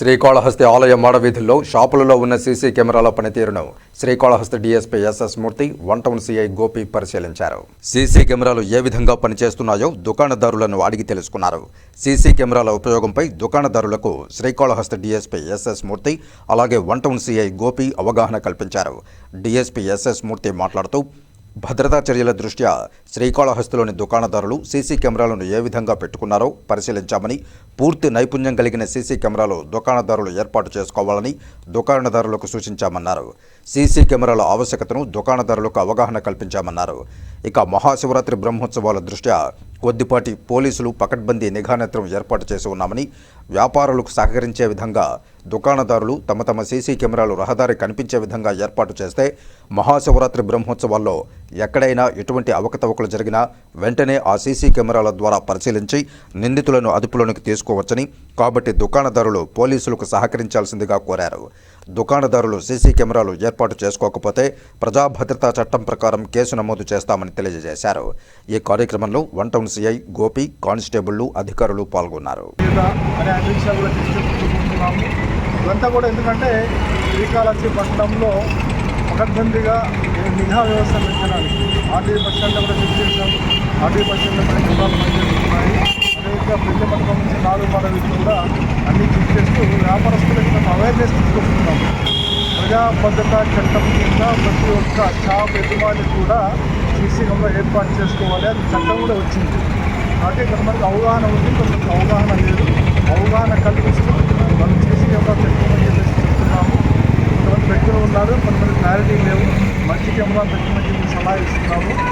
శ్రీకాళహస్తి ఆలయ మాడవీధుల్లో షాపులలో ఉన్న సీసీ కెమెరాల పనితీరును Srikalahasti DSP SS Murthy one town CI Gopi పరిశీలించారు. సీసీ కెమెరాలు ఏ విధంగా పనిచేస్తున్నాయో దుకాణదారులను అడిగి తెలుసుకున్నారు. సీసీ కెమెరాల ఉపయోగంపై దుకాణదారులకు శ్రీకాళహస్తి డీఎస్పీ ఎస్ఎస్ మూర్తి అలాగే వన్ టౌన్ సీఐ గోపి అవగాహన కల్పించారు. డీఎస్పీ ఎస్ఎస్ మూర్తి మాట్లాడుతూ భద్రతా చర్యల దృష్ట్యా శ్రీకాళహస్తిలోని దుకాణదారులు సీసీ కెమెరాలను ఏ విధంగా పెట్టుకున్నారో పరిశీలించామని పూర్తి నైపుణ్యం కలిగిన సీసీ కెమెరాలు దుకాణదారులు ఏర్పాటు చేసుకోవాలని దుకాణదారులకు సూచించామన్నారు. సీసీ కెమెరాల ఆవశ్యకతను దుకాణదారులకు అవగాహన కల్పించామన్నారు. ఇక మహాశివరాత్రి బ్రహ్మోత్సవాల దృష్ట్యా కొద్దిపాటి పోలీసులు పకడ్బందీ నిఘా నేత్రం ఏర్పాటు చేసి ఉన్నామని వ్యాపారులకు సహకరించే విధంగా దుకాణదారులు తమ తమ సీసీ కెమెరాలు రహదారి కనిపించే విధంగా ఏర్పాటు చేస్తే మహాశివరాత్రి బ్రహ్మోత్సవాల్లో ఎక్కడైనా ఎటువంటి అవకతవకలు జరిగినా వెంటనే ఆ సీసీ కెమెరాల ద్వారా పరిశీలించి నిందితులను అదుపులోనికి తీసుకోవచ్చని కాబట్టి దుకాణదారులు పోలీసులకు సహకరించాల్సిందిగా కోరారు. దుకాణదారులు సీసీ కెమెరాలు ఏర్పాటు చేసుకోకపోతే ప్రజాభద్రతా చట్టం ప్రకారం కేసు నమోదు చేస్తామని తెలియజేశారు. ఈ కార్యక్రమంలో వన్ టౌన్ సీఐ గోపి కానిస్టేబుళ్ళు అధికారులు పాల్గొన్నారు. ఇదంతా కూడా ఎందుకంటే శ్రీకాళహస్తి పట్టణంలో పకడ్బందీగా నిఘా వ్యవస్థ పెంచడానికి ఆర్టీ బస్ స్టాండ్లో కూడా చెక్ చేశాం ఆర్టీ బస్ స్టాండ్లో కూడా నిఘాలు పనిచేస్తున్నాయి అదేవిధంగా పెద్ద పథకం నుంచి నాలుగు పడవలు కూడా అన్ని చెక్ చేస్తూ వ్యాపారస్తులకు మేము అవేర్నెస్ తీసుకొస్తున్నాము ప్రజా భద్రతా చట్టం కింద ప్రతి ఒక్క షాప్ యజమాని కూడా సీసీఎంలో ఏర్పాటు చేసుకోవాలి. అది చట్టం కూడా వచ్చింది. కాబట్టి కొంతమందికి అవగాహన ఉంది కొంచెం అవగాహన లేదు. అవగాహన కల్పిస్తూ మనం చేసి క్లారిటీ లేవు. మంచి కెమెరా పెట్టుకోమని చెప్పి సలహా ఇస్తున్నాము.